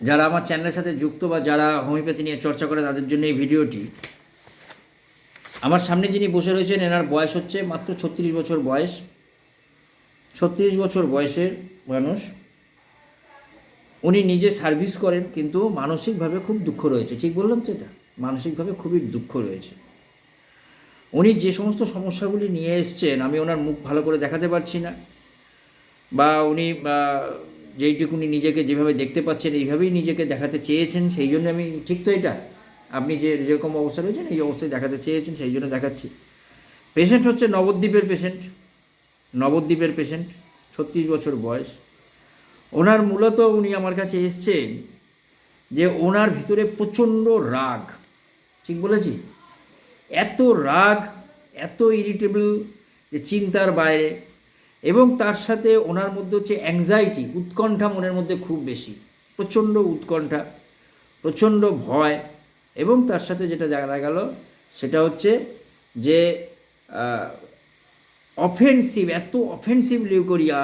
যারা আমার চ্যানেলের সাথে যুক্ত বা যারা হোমিওপ্যাথি নিয়ে চর্চা করে তাদের জন্য এই ভিডিওটি, আমার সামনে যিনি বসে রয়েছেন, এনার বয়স হচ্ছে মাত্র ছত্রিশ বছর বয়স। ছত্রিশ বছর বয়সের মানুষ। উনি নিজে সার্ভিস করেন, কিন্তু মানসিকভাবে খুব দুঃখ রয়েছে। ঠিক বললাম তো এটা? মানসিকভাবে খুবই দুঃখ রয়েছে। উনি যে সমস্ত সমস্যাগুলি নিয়ে এসছেন, আমি ওনার মুখ ভালো করে দেখাতে পারছি না। বা উনি যেইটুকুনি নিজেকে যেভাবে দেখতে পাচ্ছেন, এইভাবেই নিজেকে দেখাতে চেয়েছেন, সেই জন্য আমি, ঠিক তো এটা? আপনি যে যেরকম অবস্থা রয়েছেন, এই অবস্থায় দেখাতে চেয়েছেন, সেই জন্য দেখাচ্ছি। পেশেন্ট হচ্ছে নবদ্বীপের পেশেন্ট নবদ্বীপের পেশেন্ট ছত্রিশ বছর বয়স। ওনার মূলত উনি আমার কাছে এসছেন যে ওনার ভিতরে প্রচণ্ড রাগ। ঠিক বলেছি? এত রাগ, এত ইরিটেবল যে চিন্তার বাইরে এবং তার সাথে ওনার মধ্যে হচ্ছে অ্যাংজাইটি উৎকণ্ঠা মনের মধ্যে খুব বেশি। প্রচণ্ড উৎকণ্ঠা, প্রচণ্ড ভয় এবং তার সাথে যেটা জানা গেল সেটা হচ্ছে যে অফেন্সিভ এত অফেন্সিভ লিউকোরিয়া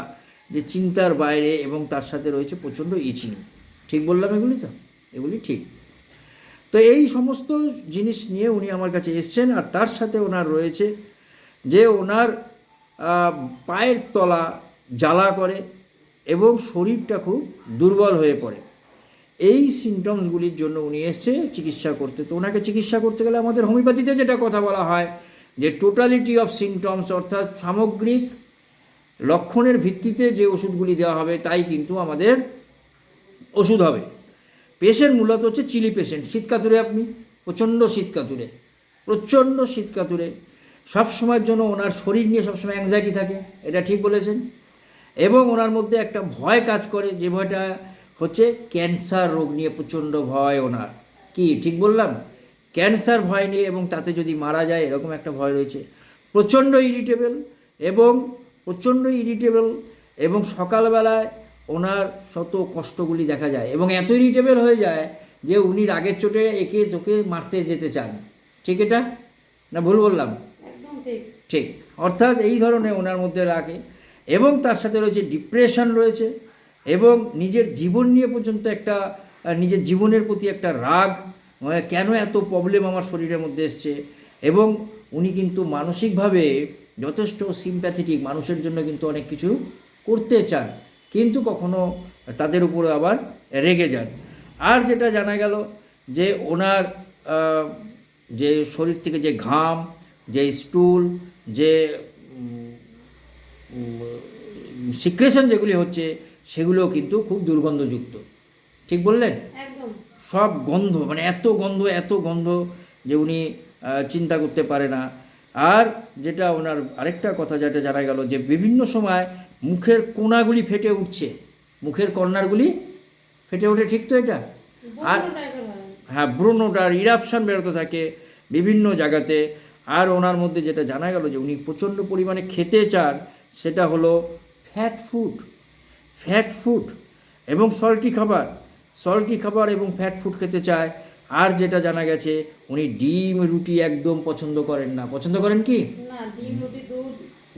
যে চিন্তার বাইরে এবং তার সাথে রয়েছে প্রচণ্ড ইচিং ঠিক বললাম এগুলি তো? এগুলি ঠিক। তো এই সমস্ত জিনিস নিয়ে উনি আমার কাছে এসছেন আর তার সাথে ওনার রয়েছে যে ওনার পায়ের তলা জ্বালা করে এবং শরীরটা খুব দুর্বল হয়ে পড়ে। এই সিমটমসগুলির জন্য উনি এসছে চিকিৎসা করতে। তো ওনাকে চিকিৎসা করতে গেলে আমাদের হোমিওপ্যাথিতে যেটা কথা বলা হয় যে টোটালিটি অফ সিমটমস অর্থাৎ সামগ্রিক লক্ষণের ভিত্তিতে যে ওষুধগুলি দেওয়া হবে তাই কিন্তু আমাদের ওষুধ হবে। পেশেন্ট মূলত হচ্ছে চিলি পেশেন্ট, শীতকাতুরে আপনি, প্রচণ্ড শীতকাতুরে প্রচণ্ড শীতকাতুরে। সব সময়ের জন্য ওনার শরীর নিয়ে সবসময় অ্যাংজাইটি থাকে, এটা ঠিক বলেছেন। এবং ওনার মধ্যে একটা ভয় কাজ করে, যে ভয়টা হচ্ছে ক্যান্সার রোগ নিয়ে প্রচণ্ড ভয় ওনার। কি, ঠিক বললাম? ক্যান্সার ভয় নিয়ে এবং তাতে যদি মারা যায়, এরকম একটা ভয় রয়েছে। প্রচণ্ড ইরিটেবল এবং প্রচণ্ড ইরিটেবল এবং সকালবেলায় ওনার শত কষ্টগুলি দেখা যায় এবং এত ইরিটেবল হয়ে যায় যে উনি রাগের চোটে একে তোকে মারতে যেতে চান। ঠিক এটা? না ভুল বললাম? ঠিক, অর্থাৎ এই ধরনের ওনার মধ্যে রাগে, এবং তার সাথে রয়েছে ডিপ্রেশন রয়েছে, এবং নিজের জীবন নিয়ে পর্যন্ত একটা নিজের জীবনের প্রতি একটা রাগ কেন এত প্রবলেম আমার শরীরের মধ্যে এসছে, এবং উনি কিন্তু মানসিকভাবে যথেষ্ট সিম্প্যাথেটিক মানুষের জন্য কিন্তু অনেক কিছু করতে চান, কিন্তু কখনো তাদের উপরে আবার রেগে যান। আর যেটা জানা গেল যে ওনার যে শরীর থেকে যে ঘাম, যে স্টুল যে সিক্রেশন যেগুলি হচ্ছে সেগুলো কিন্তু খুব দুর্গন্ধযুক্ত। ঠিক বললেন? সব গন্ধ মানে এত গন্ধ এত গন্ধ যে উনি চিন্তা করতে পারে না। আর যেটা ওনার আরেকটা কথা যেটা জানা গেল যে বিভিন্ন সময় মুখের কোনাগুলি ফেটে উঠছে। মুখের কর্নারগুলি ফেটে ওঠে ঠিক তো এটা? আর হয়। হ্যাঁ ব্রণটার ইরাপশন বেরোতে থাকে। বিভিন্ন জায়গাতে আর ওনার মধ্যে যেটা জানা গেল যে উনি প্রচণ্ড পরিমাণে খেতে চান সেটা হলো ফ্যাট ফুড ফ্যাট ফুড এবং সল্টি খাবার। সল্টি খাবার এবং ফ্যাট ফুড খেতে চায়। আর যেটা জানা গেছে উনি ডিম রুটি একদম পছন্দ করেন না। পছন্দ করেন কি?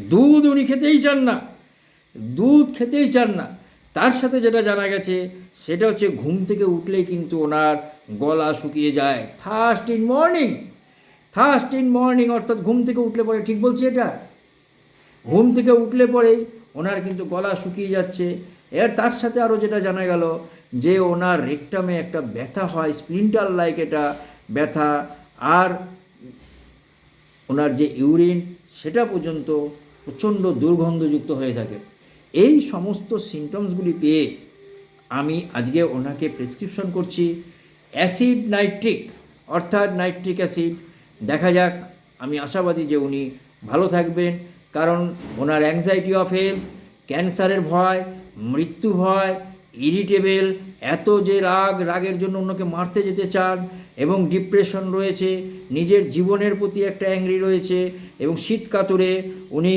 দুধ। উনি খেতেই চান না। দুধ খেতেই চান না। তার সাথে যেটা জানা গেছে সেটা হচ্ছে ঘুম থেকে উঠলেই কিন্তু ওনার গলা শুকিয়ে যায়। Thirst in morning thirst in morning অর্থাৎ ঘুম থেকে উঠলে পরে, ঠিক বলছি এটা? ঘুম থেকে উঠলে পরেই ওনার কিন্তু গলা শুকিয়ে যাচ্ছে। এর তার সাথে আরও যেটা জানা গেল, যে ওনার রেকটামে একটা ব্যথা হয় স্প্লিন্টার লাইক এটা ব্যথা, আর ওনার যে ইউরিন সেটা পর্যন্ত প্রচণ্ড দুর্গন্ধযুক্ত হয়ে থাকে। এই সমস্ত সিমটমসগুলি পেয়ে আমি আজকে ওনাকে প্রেসক্রিপশন করছি। অ্যাসিড নাইট্রিক অর্থাৎ নাইট্রিক অ্যাসিড দেখা যাক। আমি আশাবাদী যে উনি ভালো থাকবেন, কারণ ওনার অ্যাংজাইটি অফ হেলথ ক্যান্সারের ভয়, মৃত্যু ভয় ইরিটেবল এত যে রাগ, রাগের জন্য অন্যকে মারতে যেতে চান, এবং ডিপ্রেশন রয়েছে, নিজের জীবনের প্রতি একটা অ্যাংরি রয়েছে, এবং শীত কাতরে উনি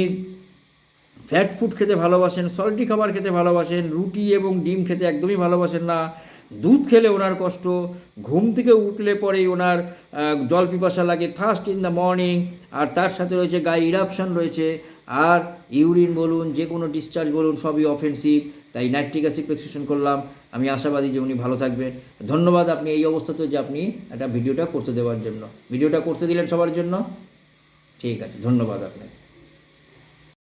ফ্যাট ফুড খেতে ভালোবাসেন সল্টি খাবার খেতে ভালোবাসেন, রুটি এবং ডিম খেতে একদমই ভালোবাসেন না দুধ খেলে ওনার কষ্ট, ঘুম থেকে উঠলে পরেই ওনার জল পিপাসা লাগে থার্স্ট ইন দ্য মর্নিং আর তার সাথে রয়েছে গায়ে ইরাপশন রয়েছে, আর ইউরিন বলুন, যে কোনো ডিসচার্জ বলুন, সবই অফেন্সিভ তাই নাইট্রিক অ্যাসিড প্রেসক্রিপশন করলাম। আমি আশাবাদী যে উনি ভালো থাকবেন। ধন্যবাদ আপনি এই অবস্থাতে যে আপনি একটা ভিডিওটা করতে দেওয়ার জন্য। ভিডিওটা করতে দিলেন সবার জন্য। ঠিক আছে, ধন্যবাদ আপনাকে।